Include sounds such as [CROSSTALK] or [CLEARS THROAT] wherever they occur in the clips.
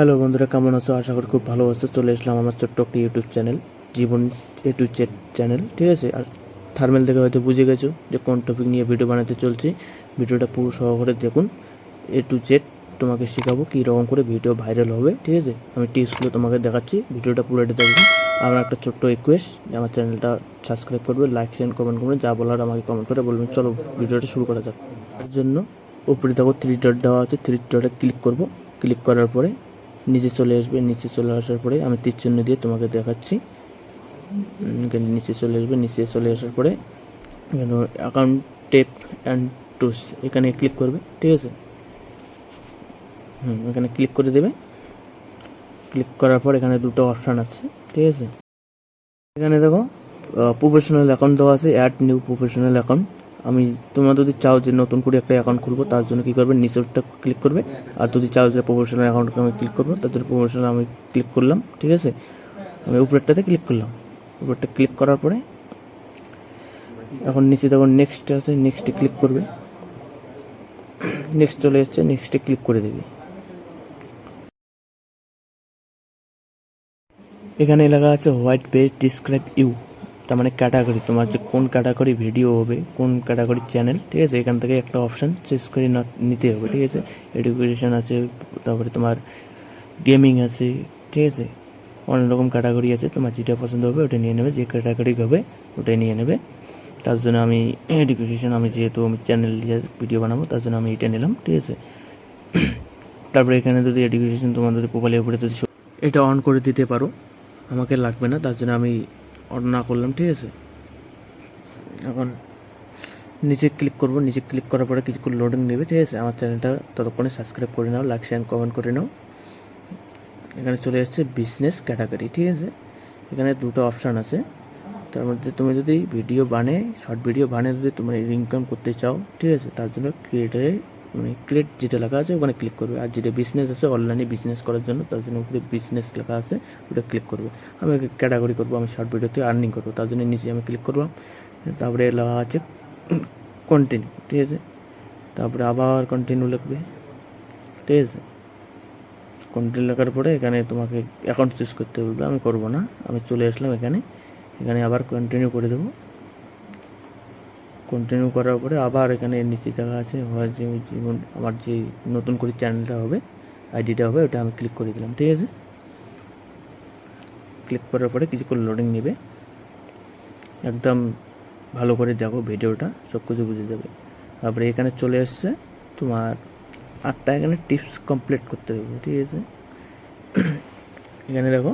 Hello বন্ধুরা, কেমন আছো? আশা করি খুব ভালো আছো। চলে এসলাম আমার ছোট্ট একটি YouTube channel Jibon A to Z channel ঠিক আছে? আর থার্মেল দেখে হয়তো বুঝে গেছো যে কোন টপিক নিয়ে ভিডিও বানাতে চলছি। ভিডিওটা পুরো সহকারে দেখুন। এ টু জেড তোমাকে শেখাবো কী রকম করে ভিডিও ভাইরাল হবে, ঠিক আছে? আমি টিপসগুলো তোমাকে দেখাচ্ছি। ভিডিওটা পুরোটা দেখবেন আমার একটা ছোট্ট রিকোয়েস্ট আমার চ্যানেলটা সাবস্ক্রাইব করবে লাইক শেয়ার কমেন্ট করবে, যা বলার আমাকে কমেন্ট করে বলবেন চলো, ভিডিওটা শুরু করা যাক। তার জন্য উপরে দেখো থ্রি ডট দেওয়া আছে। থ্রি ডটে ক্লিক করব। ক্লিক করার পরে নিচে চলে আসবে, নিচে চলে আসার পরে আমি তীর চিহ্ন দিয়ে তোমাকে দেখাচ্ছি। এখানে নিচে চলে আসবে, নিচে চলে আসার পরে অ্যাকাউন্ট টেপ অ্যান্ড টুস এখানে ক্লিক করবে, ঠিক আছে? হুম, এখানে ক্লিক করে দেবে। ক্লিক করার পর এখানে দুটো অপশান আছে, ঠিক আছে? এখানে দেখো প্রফেশনাল অ্যাকাউন্ট দেওয়া আছে অ্যাড নিউ প্রফেশনাল অ্যাকাউন্ট আমি তোমরা যদি চাও যে নতুন করে একটা অ্যাকাউন্ট খুলবো, তার জন্য কী করবে? নিচেরটা ক্লিক করবে। আর যদি চাও যে প্রফেশনাল অ্যাকাউন্টকে আমি ক্লিক করব, তার জন্য প্রফেশনাল আমি ক্লিক করলাম, ঠিক আছে? আমি উপরেরটাতে ক্লিক করলাম। উপরেরটা ক্লিক করার পরে, এখন নিচে দেখো নেক্সট আছে নেক্সটে ক্লিক করবে। নেক্সট চলে এসছে নেক্সটে ক্লিক করে দেবে। এখানে লেখা আছে হোয়াইট পেজ ডিসক্রাইব ইউ তার মানে ক্যাটাগরি তোমার যে কোন ক্যাটাগরি ভিডিও হবে, কোন ক্যাটাগরি চ্যানেল ঠিক আছে? এখান থেকে একটা অপশান চুজ করে নিতে হবে, ঠিক আছে? এডুকেশন আছে, তারপরে তোমার গেমিং আছে, ঠিক আছে? অনেক রকম ক্যাটাগরি আছে, তোমার যেটা পছন্দ হবে ওটা নিয়ে নেবে, যে ক্যাটাগরি হবে ওটা নিয়ে নেবে। তার জন্য আমি এডুকেশন আমি যেহেতু আমি চ্যানেল ভিডিও বানাবো, তার জন্য আমি এটা নিলাম, ঠিক আছে? তারপরে এখানে যদি এডুকেশন তোমার যদি প্রোফাইলের উপরে যদি এটা অন করে দিতে পারো, আমাকে লাগবে না, তার জন্য আমি না করলাম, ঠিক আছে? এখন নিচে ক্লিক করব, নিচে ক্লিক করার পরে কিছুক্ষণ লোডিং নেবে, ঠিক আছে? আমার চ্যানেলটা ততক্ষণে সাবস্ক্রাইব করে নাও লাইক শেয়ার কমেন্ট করে নাও। এখানে চলে আসছে বিজনেস ক্যাটাগরি ঠিক আছে? এখানে দুটো অপশান আছে। তার মধ্যে তুমি যদি ভিডিও বানে শর্ট ভিডিও বানে যদি তুমি ইনকাম করতে চাও, ঠিক আছে? তার জন্য ক্রিয়েটারে মানে ক্রিয়েট যেটা লেখা আছে, ওখানে ক্লিক করবে। আর যেটা বিজনেস আছে অনলাইনে বিজনেস করার জন্য, তার জন্য উপরে বিজনেস লেখা আছে, ওটা ক্লিক করবে। আমি ক্যাটাগরি করব, আমি শর্ট ভিডিওতে আর্নিং করব, তার জন্য নিচে আমি ক্লিক করলাম। তারপরে লেখা আছে কন্টিনিউ ঠিক আছে? তারপরে আবার কন্টিনিউ লিখবে, ঠিক আছে? কন্টিনিউ লেখার পরে এখানে তোমাকে অ্যাকাউন্ট চুজ করতে বলবে, আমি করব না, আমি চলে আসলাম এখানে। এখানে আবার কন্টিনিউ করে দেবো। কন্টিনিউ করার পরে আবার এখানে নিচে দেখা আছে। হয় যে জীবন, আমার যে নতুন করে চ্যানেলটা হবে আইডিটা হবে, ওটা আমি ক্লিক করে দিলাম, ঠিক আছে? ক্লিক করার পরে কিছুক্ষণ লোডিং নেবে। একদম ভালো করে দেখো ভিডিওটা সব কিছু বুঝে যাবে। তারপরে এখানে চলে এসছে তোমার আটটা, এখানে টিপস কমপ্লিট করতে হবে, ঠিক আছে? এখানে দেখো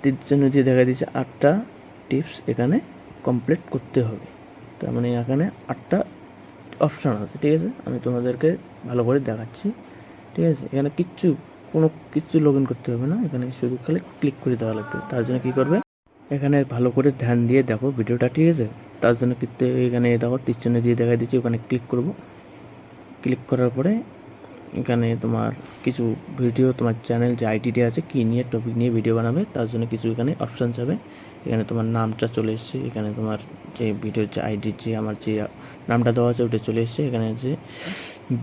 তীর জন্য দিয়ে দেখা দিচ্ছে আটটা টিপস এখানে কমপ্লিট করতে হবে। তার মানে এখানে আটটা অপশান আছে, ঠিক আছে? আমি তোমাদেরকে ভালো করে দেখাচ্ছি, ঠিক আছে? এখানে কিচ্ছু, কোনো কিচ্ছু লগ ইন করতে হবে না। এখানে শুধু খালি ক্লিক করে দেওয়া লাগবে। তার জন্য কী করবে? এখানে ভালো করে ধ্যান দিয়ে দেখো ভিডিওটা, ঠিক আছে? তার জন্য কিন্তু এখানে দেখো টিচনে দিয়ে দেখা দিচ্ছি, ওখানে ক্লিক করব। ক্লিক করার পরে এখানে তোমার কিছু ভিডিও তোমার চ্যানেল যে আইডিটি আছে, কী নিয়ে টপিক নিয়ে ভিডিও বানাবে, তার জন্য কিছু এখানে অপশান যাবে এখানে তোমার নামটা চলে এসছে, এখানে তোমার যে ভিডিওর যে আইডির যে আমার যে নামটা দেওয়া আছে ওটা চলে এসছে, এখানে যে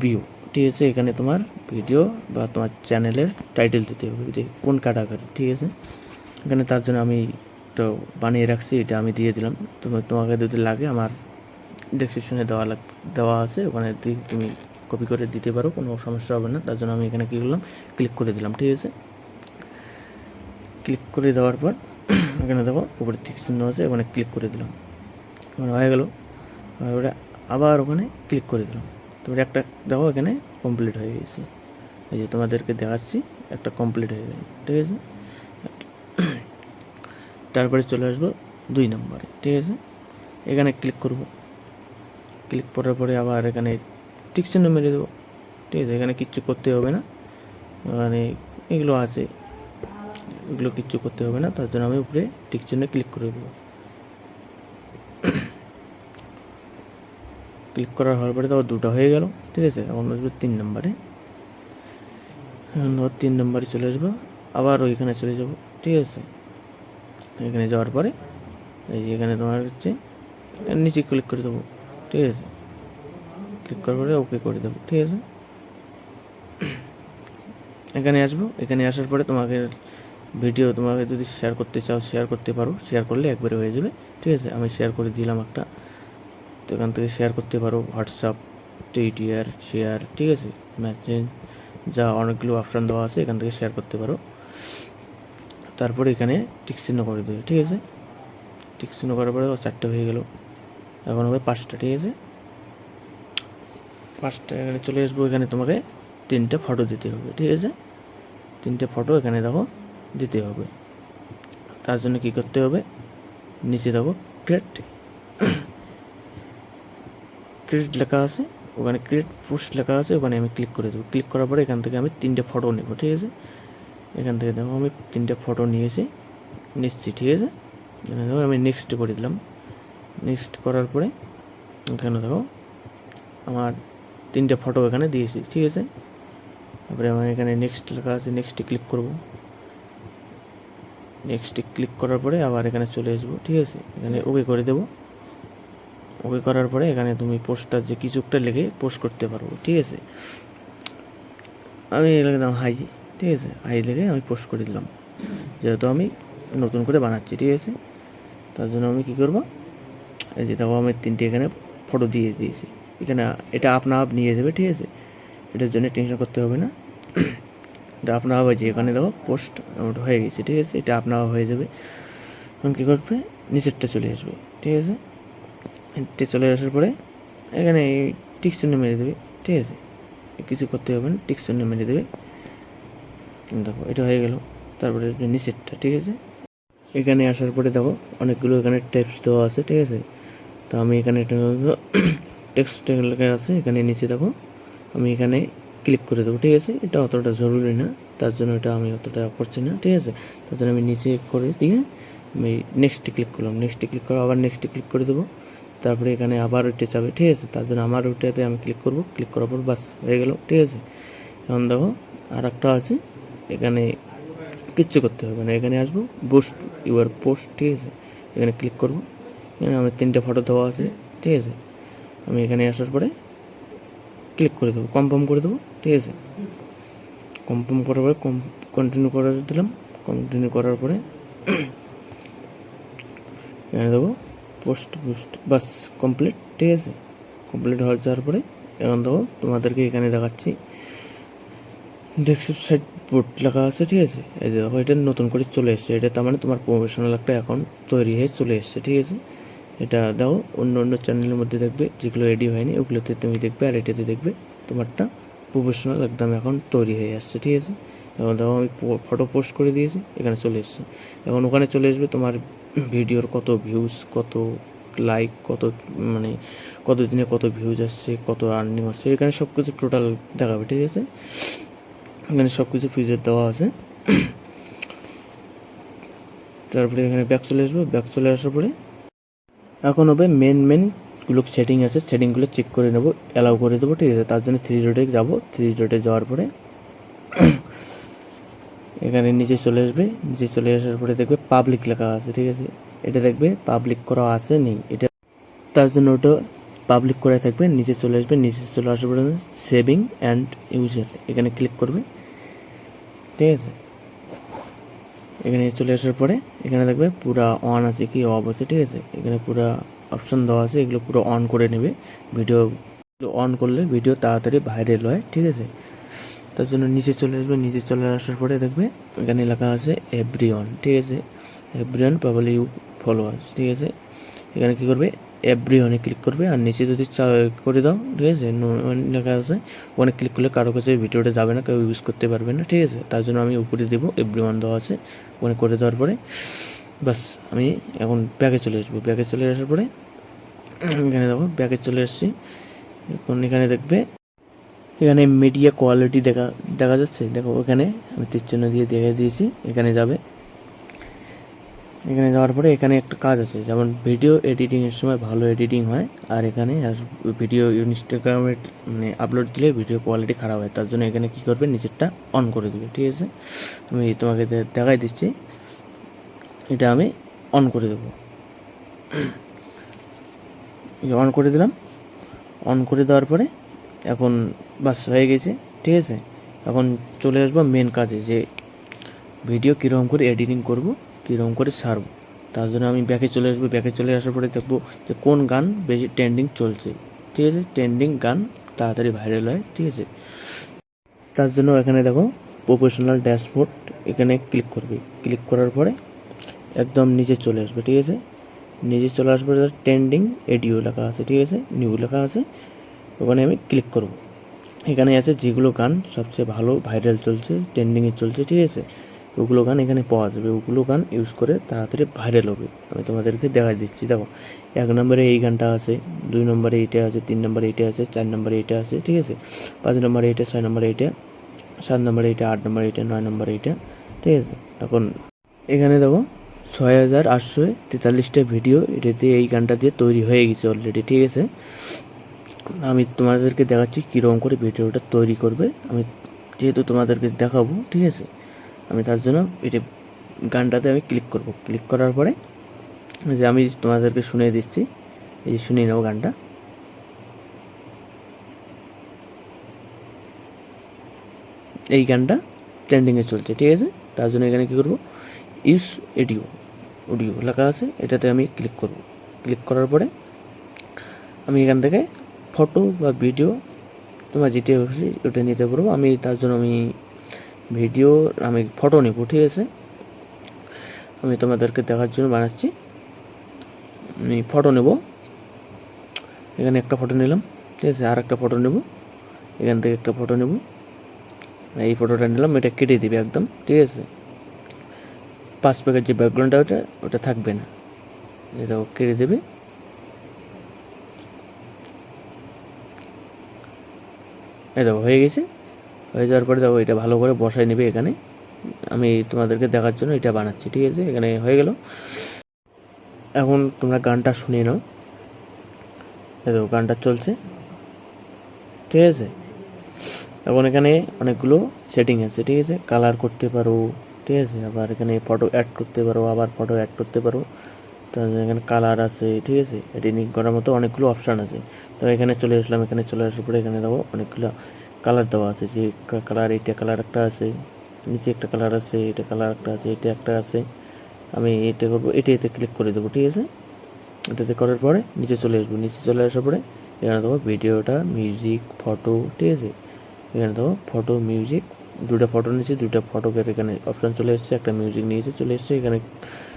ভিউ ঠিক আছে? এখানে তোমার ভিডিও বা তোমার চ্যানেলের টাইটেল দিতে হবে, যে কোন ক্যাটাগরি ঠিক আছে? এখানে তার জন্য আমি তো বানিয়ে রাখছি, এটা আমি দিয়ে দিলাম। তুমি তোমাকে যদি লাগে আমার ডেসক্রিপশনে দেওয়া লাগ, দেওয়া আছে, ওখানে তুমি কপি করে দিতে পারো, কোনো সমস্যা হবে না। তার জন্য আমি এখানে কী করলাম? ক্লিক করে দিলাম, ঠিক আছে? ক্লিক করে দেওয়ার পর এখানে দেখো, উপরে টিক চিহ্ন আছে, ওখানে ক্লিক করে দিলাম। ওখানে হয়ে গেল। তারপরে আবার ওখানে ক্লিক করে দিলাম। তারপরে একটা দেখো, এখানে কমপ্লিট হয়ে গেছে। এই যে তোমাদেরকে দেখাচ্ছি, একটা কমপ্লিট হয়ে গেল, ঠিক আছে? তারপরে চলে আসব দুই নম্বরে, ঠিক আছে? এখানে ক্লিক করব। ক্লিক করার পরে আবার এখানে টিক চিহ্ন মেরে দেবো, ঠিক আছে? এখানে কিচ্ছু করতে হবে না। মানে এগুলো আছে। এগুলো কিচ্ছু করতে হবে না, তার জন্য আমি উপরে টিক চিহ্নে ক্লিক করে দেবো। ক্লিক করার হওয়ার পরে তো দুটো হয়ে গেল, ঠিক আছে? এখন আসবে তিন নম্বরে। তিন নম্বরে চলে আসব, আবার ওইখানে চলে যাব, ঠিক আছে? এখানে যাওয়ার পরে এই যে এখানে তোমার হচ্ছে নিচে ক্লিক করে দেবো, ঠিক আছে? ক্লিক করার পরে ওকে করে দেবো, ঠিক আছে? এখানে আসব, এখানে আসার পরে তোমাকে ভিডিও তোমাকে যদি শেয়ার করতে চাও শেয়ার করতে পারো। শেয়ার করলে একবারে হয়ে যাবে। ঠিক আছে? আমি শেয়ার করে দিলাম একটা। তো এখান থেকে শেয়ার করতে পারো। হোয়াটসঅ্যাপ টুইটার শেয়ার ঠিক আছে? মেসেজ যা অনেকগুলো অপশান দেওয়া আছে, এখান থেকে শেয়ার করতে পারো। তারপরে এখানে টিকচিহ্ন করে দেবে, ঠিক আছে? টিকচিহ্ন করার পরে চারটে হয়ে গেল। এখন হবে পাঁচটা, ঠিক আছে? পাঁচটা, এখানে চলে আসব। এখানে তোমাকে তিনটে ফটো দিতে হবে, ঠিক আছে? তিনটে ফটো এখানে দেখো। দিতে হবে। তার জন্য কি করতে হবে? নিচে দেখো ক্রিয়েট ক্রিয়েট লেখা আছে, ওখানে ক্রিয়েট পোস্ট লেখা আছে, ওখানে আমি ক্লিক করে দেবো। ক্লিক করার পরে এখান থেকে আমি তিনটে ফটো নেব, ঠিক আছে? এখান থেকে দেখো আমি তিনটে ফটো নিয়েছি, নিচ্ছি, ঠিক আছে? এখানে দেখো আমি নেক্সট করে দিলাম। নেক্সট করার পরে এখানে দেখো আমার তিনটে ফটো এখানে দিয়েছি, ঠিক আছে? তারপরে আমার এখানে নেক্সট লেখা আছে নেক্সটে ক্লিক করব। নেক্সটে ক্লিক করার পরে আবার এখানে চলে আসব, ঠিক আছে? এখানে ওকে করে দেবো। ওকে করার পরে এখানে তুমি পোস্টটা যে কিছু একটা লিখে পোস্ট করতে পারব ঠিক আছে? আমি লিখে দিলাম হাই ঠিক আছে? হাই লিখে আমি পোস্ট করে দিলাম। যেহেতু আমি নতুন করে বানাচ্ছি, ঠিক আছে? তার জন্য আমি কী করব? এই যে দেখো, আমি তিনটে এখানে ফটো দিয়ে দিয়েছি। এখানে এটা আপনা আপ নিয়ে যাবে, ঠিক আছে? এটার জন্য টেনশন করতে হবে না। এটা আপনার আপ আছে এখানে দেখো পোস্ট আমার হয়ে গেছে, ঠিক আছে? এটা আপনার হয়ে যাবে। এখন কী করবে? নিচেরটা চলে আসবে, ঠিক আছে? এটা চলে আসার পরে এখানে টিক চিহ্ন মেরে দেবে, ঠিক আছে? কিছু করতে হবে না টিক চিহ্ন মেরে দেবে। দেখো, এটা হয়ে গেল। তারপরে নিচেরটা, ঠিক আছে? এখানে আসার পরে দেখো, অনেকগুলো এখানে টেপস দেওয়া আছে, ঠিক আছে? তো আমি এখানে টেক্সট [COUGHS] আছে, এখানে নিচে দেখো, আমি এখানে ক্লিক করে দেবো, ঠিক আছে? এটা অতটা জরুরি না, তার জন্য এটা আমি অতটা করছি না, ঠিক আছে? তার জন্য আমি নিচে করে দিয়ে আমি নেক্সটে ক্লিক করলাম নেক্সটে ক্লিক করে আবার নেক্সটে ক্লিক করে দেবো। তারপরে এখানে আবার ওইটা যাবে ঠিক আছে? তার জন্য আমার ওইটাতে আমি ক্লিক করব ক্লিক করার পর বাস হয়ে গেল, ঠিক আছে? এখন দেখো আর একটা আছে, এখানে কিচ্ছু করতে হবে না, এখানে আসব বুস্ট ইউর পোস্ট ঠিক আছে? এখানে ক্লিক করব, এখানে আমার তিনটে ফটো দেওয়া আছে, ঠিক আছে? আমি এখানে আসার পরে ক্লিক করে দেবো কনফার্ম করে দেবো, ঠিক আছে? কনফার্ম করার পরে কন্টিনিউ করে দিলাম কন্টিনিউ করার পরে [CLEARS THROAT] এখানে দেবো পোস্ট পোস্ট বাস কমপ্লিট ঠিক আছে? কমপ্লিট হয়ে যাওয়ার পরে এখন দেখো তোমাদেরকে এখানে দেখাচ্ছি। ডেস্কটপ সাইট বোর্ড লেখা আছে, ঠিক আছে? এই যে দেখো, এটা নতুন করে চলে এসছে, এটা তার মানে তোমার প্রফেশনাল একটা অ্যাকাউন্ট তৈরি হয়ে চলে এসছে, ঠিক আছে? এটা দাও, অন্য অন্য চ্যানেলের মধ্যে দেখবে, যেগুলো রেডি হয়নি, ওগুলোতে তুমি দেখবে, আর এটাতে দেখবে তোমারটা প্রফেশনাল একদম এখন তৈরি হয়ে আসছে, ঠিক আছে? এখন দেখো, আমি ফটো পোস্ট করে দিয়েছি, এখানে চলে এসছে। এখন ওখানে চলে আসবে তোমার [CLEARS THROAT] ভিডিওর কত ভিউজ কত লাইক কত মানে কত দিনে কত ভিউজ আসছে, কত আর্নিং আসছে এখানে সব কিছু টোটাল দেখাবে, ঠিক আছে? এখানে সব কিছু ফিচার দেওয়া আছে। [CLEARS THROAT] তারপরে এখানে ব্যাক চলে আসব ব্যাক চলে আসার পরে এখন হবে মেন মেনগুলো সেটিং আছে। সেটিংগুলো চেক করে নেব অ্যালাউ করে দেবো, ঠিক আছে? তার জন্য থ্রি ডটে যাব। থ্রি ডটে যাওয়ার পরে [CLEARS THROAT] এখানে নিচে চলে আসবে। নিচে চলে আসার পরে দেখবে পাবলিক লেখা আছে, ঠিক আছে? এটা দেখবে পাবলিক করা আছে নেই। এটা তার জন্য ওটা পাবলিক করে থাকবে। নিচে চলে আসবে। নিচে চলে আসার পরে সেভিং অ্যান্ড ইউজার। এখানে ক্লিক করবে। ঠিক আছে? এখানে চলে আসার পরে এখানে দেখবে পুরা অন আছে কি অফ আছে ঠিক আছে? এখানে পুরা অপশন দেওয়া আছে, এগুলো পুরো অন করে নেবে। ভিডিও অন করলে ভিডিও তাড়াতাড়ি ভাইরাল হয়, ঠিক আছে? তার জন্য নিচে চলে আসবে, নিচে চলে আসার পরে দেখবে এখানে লেখা আছে এভরি অন ঠিক আছে? Everyone public you followers ঠিক আছে? এখানে কী করবে? এভরি অনে ক্লিক করবে। আর নিচে যদি করে দাও, ঠিক আছে? লেখা আছে, ওখানে ক্লিক করলে কারও কাছে ভিডিওটা যাবে না, কেউ ইউজ করতে পারবে না, ঠিক আছে? তার জন্য আমি উপরে দেবো এভরি ওয়ান দেওয়া আছে, ওখানে করে দেওয়ার পরে বাস আমি এখন ব্যাগে চলে আসব। ব্যাগে চলে আসার পরে [CLEARS THROAT] এখানে দেখো, ব্যাগে চলে আসছি। এখন এখানে দেখবে, এখানে মিডিয়া কোয়ালিটি দেখা দেখা যাচ্ছে। দেখো, ওখানে আমি তীর চিহ্ন দিয়ে দেখে দিয়েছি, এখানে যাবে। এখানে যাওয়ার পরে এখানে একটা কাজ আছে, যেমন ভিডিও এডিটিংয়ের সময় ভালো এডিটিং হয়, আর এখানে ভিডিও ইনস্টাগ্রামে মানে আপলোড দিলে ভিডিও কোয়ালিটি খারাপ হয়, তার জন্য এখানে কী করবে, নিচেরটা অন করে দেবে, ঠিক আছে? আমি তোমাকে দেখাই দিচ্ছি, এটা আমি অন করে দেবো। অন করে দিলাম অন করে দেওয়ার পরে এখন বাস হয়ে গেছে, ঠিক আছে? এখন চলে আসব মেন কাজে, যে ভিডিও কীরকম করে এডিটিং করব কীরকম করে ছাড়বো? তার জন্য আমি ব্যাকে চলে আসব, ব্যাকে চলে আসার পরে দেখব যে কোন গান বেশি ট্রেন্ডিং চলছে। ঠিক আছে? ট্রেন্ডিং গান তাড়াতাড়ি ভাইরাল হয়, ঠিক আছে? তার জন্য এখানে দেখো প্রফেশনাল ড্যাশবোর্ড এখানে ক্লিক করবে। ক্লিক করার পরে একদম নিচে চলে আসবে, ঠিক আছে? নিচে চলে আসবে ট্রেন্ডিং এডিও লেখা আছে, ঠিক আছে? নিউ লেখা আছে। ওখানে আমি ক্লিক করব। এখানে আছে যেগুলো গান সবচেয়ে ভালো ভাইরাল চলছে ট্রেন্ডিংয়ে চলছে, ঠিক আছে? ওগুলো গান এখানে পাওয়া যাবে। ওগুলো গান ইউজ করে তাড়াতাড়ি ভাইরাল হবে। আমি তোমাদেরকে দেখা দিচ্ছি, দেখো। এক নম্বরে এই গানটা আছে, দুই নম্বরে এইটা আছে, তিন নম্বরে এইটা আছে, চার নম্বরে এইটা আছে, ঠিক আছে? পাঁচ নম্বরে এইটা, ছয় নম্বরে এইটা, সাত নম্বরে এইটা, আট নম্বরে এইটা, নয় নম্বরে এইটা, ঠিক আছে? এখন এখানে দেখো, ছয় হাজার আটশো তেতাল্লিশটা ভিডিও এটাতে এই গানটা দিয়ে তৈরি হয়ে গেছে অলরেডি ঠিক আছে? আমি তোমাদেরকে দেখাচ্ছি কীরকম করে ভিডিওটা তৈরি করবে। আমি যেহেতু তোমাদেরকে দেখাবো, ঠিক আছে? আমি তার জন্য এটা গানটাতে আমি ক্লিক করব। ক্লিক করার পরে যে আমি তোমাদেরকে শুনিয়ে দিচ্ছি। এই শুনিয়ে নেব গানটা। এই গানটা ট্রেন্ডিংয়ে চলছে, ঠিক আছে? তার জন্য এখানে কী করব? ইউস এডিও অডিও লেখা আছে, এটাতে আমি ক্লিক করব। ক্লিক করার পরে আমি এখান থেকে ফটো বা ভিডিও তোমার যেটা খুশি ওটা নিতে পারব। আমি তার জন্য আমি ভিডিও আমি ফটো নেব ঠিক আছে আমি তোমাদেরকে দেখার জন্য বানাচ্ছি। আমি ফটো নেব। এখানে একটা ফটো নিলাম। ঠিক আছে, আর একটা ফটো নেব। এখান থেকে একটা ফটো নেব। এই ফটোটা নিলাম, এটা কেটে দিবে একদম। ঠিক আছে। পাঁচ প্যাকেট যে ব্যাকগ্রাউন্ডটা ওটা ওটা থাকবে না। এটা ও কেটে দেবে। এই দেখো, হয়ে গেছে। হয়ে যাওয়ার পরে দেখো এটা ভালো করে বসাই নেবে এখানে। আমি তোমাদেরকে দেখার জন্য এটা বানাচ্ছি, ঠিক আছে? এখানে হয়ে গেল। এখন তোমরা গানটা শুনিয়ে নাও। দেখো গানটা চলছে, ঠিক আছে? এখন এখানে অনেকগুলো সেটিং আছে, ঠিক আছে? কালার করতে পারো, ঠিক আছে? আবার এখানে ফটো অ্যাড করতে পারো, আবার ফটো অ্যাড করতে পারো। তারপরে এখানে কালার আছে, ঠিক আছে? এডিটিং করার মতো অনেকগুলো অপশান আছে। তো এখানে চলে আসলাম, এখানে চলে আসার পরে এখানে দেখো অনেকগুলো কালার দেওয়া আছে, যে কালার, এইটা কালার একটা আছে, নিচে একটা কালার আছে, এটা কালার একটা আছে, এটা একটা আছে। আমি এটা করব এটা এতে ক্লিক করে দেবো, ঠিক আছে? এটাতে করার পরে নিচে চলে আসব, নিচে চলে আসার পরে এখানে দেখো ভিডিওটা, মিউজিক, ফটো, ঠিক আছে? এখানে দেখো ফটো, মিউজিক দুটা ফটো নিয়েছে দুটা ফটোকের এখানে অপশান চলে এসছে, একটা মিউজিক নিয়েছে চলে এসছে, এখানে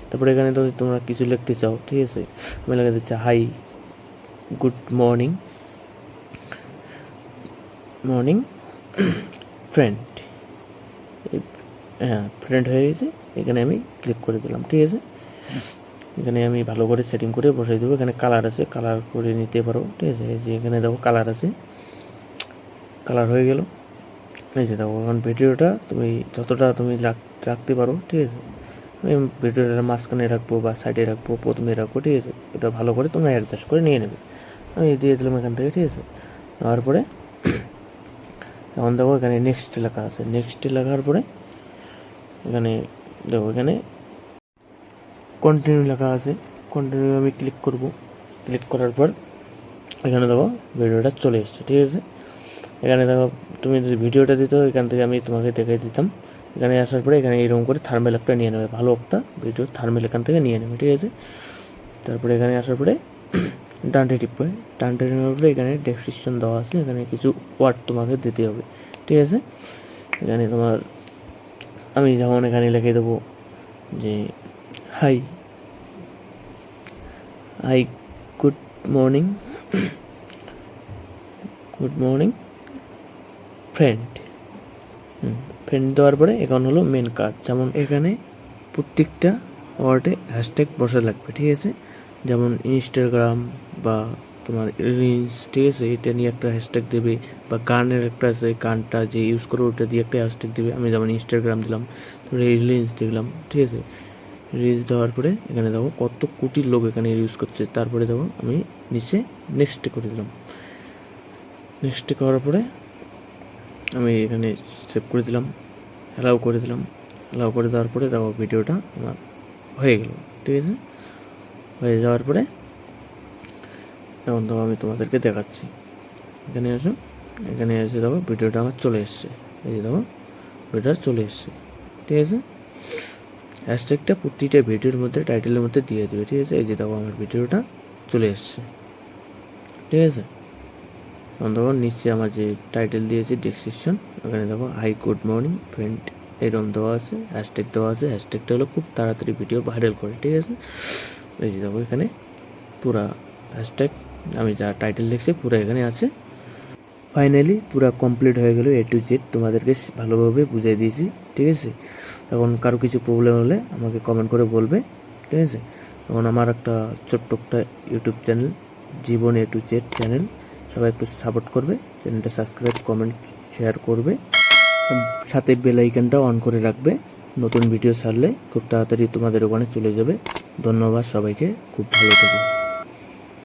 তারপরে এখানে তো তোমরা কিছু লিখতে চাও, ঠিক আছে? আমি লেখা দিচ্ছি hi good morning morning friend. হ্যাঁ ফ্রেন্ড হয়ে গেছে। এখানে আমি ক্লিক করে দিলাম, ঠিক আছে? এখানে আমি ভালো করে সেটিং করে বসাই দেবো। এখানে কালার আছে, কালার করে নিতে পারো, ঠিক আছে? এই যে এখানে দেখো কালার আছে। কালার হয়ে গেল। এই যে দেখো, এখন ভিডিওটা তুমি যতটা তুমি রাখতে পারো, ঠিক আছে? আমি ভিডিওটা মাঝখানে রাখব বা সাইডে রাখব, প্রথমে রাখব, ঠিক আছে? এটা ভালো করে তোমরা অ্যাডজাস্ট করে নিয়ে নেবে। আমি দিয়ে দিলাম এখান থেকে, ঠিক আছে? নেওয়ার পরে এখন দেখো এখানে নেক্সট লেখা আছে। নেক্সট লেখার পরে এখানে দেখো এখানে কন্টিনিউ লেখা আছে। কন্টিনিউ আমি ক্লিক করব। ক্লিক করার পর এখানে দেখো ভিডিওটা চলে এসছে, ঠিক আছে? এখানে দেখো তুমি যদি ভিডিওটা দিত এখান থেকে আমি তোমাকে দেখে দিতাম। এখানে আসার পরে এখানে এরকম করে থার্মেল একটা নিয়ে নেবে, ভালো একটা ভিডিওর থার্মেল এখান থেকে নিয়ে নেবে, ঠিক আছে? তারপরে এখানে আসার পরে ডানটে টিপবে ডানটে নেওয়ার পরে এখানে ডেসক্রিপশন দেওয়া আছে, এখানে কিছু ওয়ার্ড তোমাকে দিতে হবে, ঠিক আছে? এখানে তোমার, আমি যেমন এখানে লিখে দেবো যে hi hi good morning good morning friend friend দেওয়ার পরে এখন হলো মেন কাজ, যেমন এখানে প্রত্যেকটা ওয়ার্ডে হ্যাশট্যাগ বসা লাগবে, ঠিক আছে? যেমন ইনস্টাগ্রাম বা তোমার ঠিক এটা নিয়ে একটা হ্যাশট্যাগ দেবে বা গানের একটা আছে, গানটা যে ইউজ করো ওটা দিয়ে একটা হ্যাশট্যাগ দেবে। আমি যেমন ইনস্টাগ্রাম দিলাম তারপরে রিলস দিলাম ঠিক আছে? রিলস দেওয়ার পরে এখানে দেখো কত কোটি লোক এখানে ইউজ করছে। তারপরে দেখো আমি নিচে নেক্সট করে দিলাম। নেক্সট করার পরে আমি এখানে সেভ করে দিলাম অ্যালাউ করে দিলাম। অ্যালাউ করে দেওয়ার পরে দেখো ভিডিওটা আমার হয়ে গেল, ঠিক আছে? হয়ে যাওয়ার পরে এখন দেখো আমি তোমাদেরকে দেখাচ্ছি। এখানে আসো, এখানে এসে দেখো ভিডিওটা আমার চলে এসছে। এই যে দেখো, ভিডিওটা চলে এসছে। ঠিক আছে? হ্যাশট্যাগটা প্রতিটা ভিডিওর মধ্যে, টাইটেলের মধ্যে দিয়ে দেবে, ঠিক আছে? এই যে দেখো আমার ভিডিওটা চলে এসছে। ঠিক আছে? বন্ধুগণ নিচে আমার যে টাইটেল দিয়েছি ডেসক্রিপশন ওখানে দেখো হাই গুড মর্নিং ফ্রেন্ড এরকম দেওয়া আছে, হ্যাশট্যাগ দেওয়া আছে। হ্যাশট্যাগটা হলো খুব তাড়াতাড়ি ভিডিও ভাইরাল করে, ঠিক আছে? এই যে দেখো এখানে পুরা হ্যাশট্যাগ আমি যা টাইটেল লিখছি পুরো এখানে আছে। ফাইনালি পুরো কমপ্লিট হয়ে গেল এ টু জেড তোমাদেরকে ভালোভাবে বুঝিয়ে দিয়েছি, ঠিক আছে? এখন কারও কিছু প্রবলেম হলে আমাকে কমেন্ট করে বলবে, ঠিক আছে? এখন আমার একটা ছোট্ট একটা YouTube channel Jibon A to Z channel সবাই একটু সাপোর্ট করবে চ্যানেলটা সাবস্ক্রাইব কমেন্ট শেয়ার করবে। সাথে বেল আইকনটা অন করে রাখবে, নতুন ভিডিও ছাড়লে খুব তাড়াতাড়ি তোমাদের ওখানে চলে যাবে। ধন্যবাদ সবাইকে, খুব ভালো থেকো।